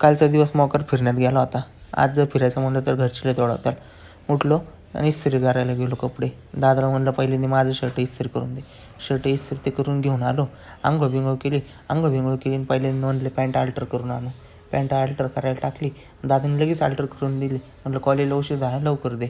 कालचा दिवस मोकर फिरण्यात गेला होता. आज जर फिरायचं म्हणलं तर घरचे लय तोडवतात उठलो आणि इस्त्री करायला गेलो कपडे. दादाला म्हणलं पहिल्यांदा माझं शर्ट इस्त्री करून दे. शर्ट इस्त्री ते करून घेऊन आलो. आंघोळ बिंघोळ केली. आंघोळ बिंघोळ केली आणि पहिल्यांदा म्हणले पॅन्ट अल्टर करून आणू. पॅन्ट अल्टर करायला टाकली. दादाने लगेच अल्टर करून दिली. म्हटलं कॉलेजला उशीर आहे लवकर दे.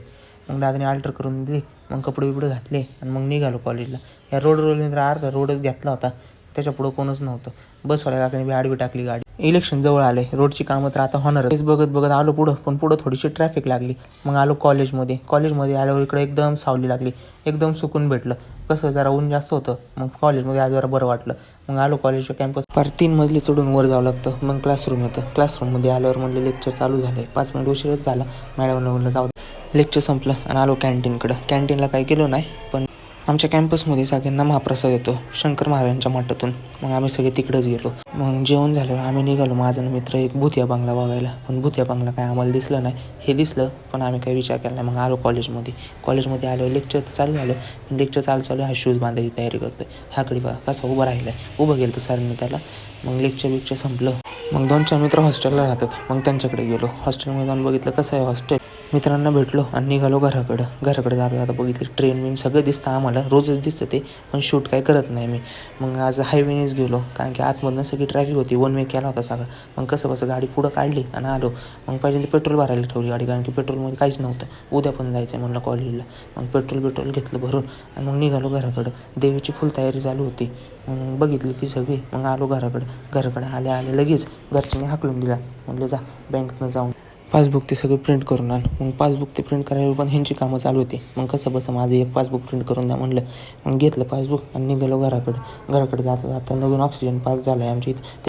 मग दादाने अल्टर करून दिली. मग कपडे बिपडे घातले आणि मग निघालो कॉलेजला. या रोड रोलने तर अर्धा रोडच घेतला होता. त्याच्या पुढं कोणच नव्हतं. बसवाल्या काकाने बी आडवी टाकली गाडी. इलेक्शन जवळ आले. रोडची कामं तर आता होणार तेच बघत बघत आलो पुढं पण पुढं थोडीशी ट्रॅफिक लागली. मग आलो कॉलेजमध्ये कॉलेजमध्ये आल्यावर इकडे एकदम सावली लागली. एकदम सुकून भेटलं. कसं जरा ऊन जास्त होतं. मग कॉलेजमध्ये आज जरा बरं वाटलं. मग आलो कॉलेजच्या कॅम्पस फार तीन मजली चढून वर जावं लागतं. मग क्लासरूम येतं. क्लासरूममध्ये आल्यावर म्हणलं लेक्चर चालू झाले. पाच मिनिट उशीरच झाला. मॅडमला म्हणलं जाऊ लेक्चर संपलं आणि आलो कॅन्टीनकडं कॅन्टीनला काही गेलो नाही पण आमच्या कॅम्पसमध्ये सगळ्यांना महाप्रसाद येतो शंकर महाराजांच्या मठातून. मग आम्ही सगळे तिकडंच गेलो. मग जेवण झाल्यावर आम्ही निघालो. माझा मित्र एक भूतिया बंगला बघायला. पण भूतिया बंगला काय आम्हाला दिसलं नाही. हे दिसलं पण आम्ही काही विचार केला नाही. मग आलो कॉलेजमध्ये. कॉलेजमध्ये आलो लेक्चर तर चालू झालं. पण लेक्चर चालू चालू हा शूज बांधायची तयारी करतोय. ह्याकडे बघा कसा उभा राहिला उभं गेलं तर सरांनी त्याला. मग लेक्चर बिक्चर संपलं. मग दोन चार मित्र हॉस्टेलला राहतात. मग त्यांच्याकडे गेलो. हॉस्टेलमध्ये जाऊन बघितलं कसं आहे हॉस्टेल मित्रांना भेटलो आणि निघालो घराकडं. घराकडे जाता जाता बघितलं. ट्रेन बिन सगळं दिसतं आम्हाला. रोजच दिसतं ते पण शूट काय करत नाही मी. मग आज हायवेनेच गेलो. कारण की आतमधनं सगळी ट्रॅफिक होती. वन वे केला होता सगळा. मग कसं बसं गाडी पुढं काढली आणि आलो. मग पहिल्यांदा पेट्रोल भरायला ठेवली गाडी. कारण की पेट्रोलमध्ये काहीच नव्हतं. उद्या पण जायचं आहे म्हणलं कॉलेजला मग पेट्रोल पेट्रोल घेतलं भरून आणि मग निघालो घराकडं. देवीची फुल तयारी चालू होती. मग बघितली ती सगळी. मग आलो घराकडं. घराकडं आले आले लगेच घरच्यांनी हाकलून दिला. म्हणलं जा बँकनं जाऊन. पासबुक ते सगळे प्रिंट करून आलो मग पासबुक ते प्रिंट करायला पण ह्यांची कामं चालू होती. मग कसं बसं माझं एक पासबुक प्रिंट करून द्या म्हणलं. मग घेतलं पासबुक आणि निघालो घराकडे. घराकडे जाता जाता नवीन ऑक्सिजन पार्क झाला आहे आमच्या इथं.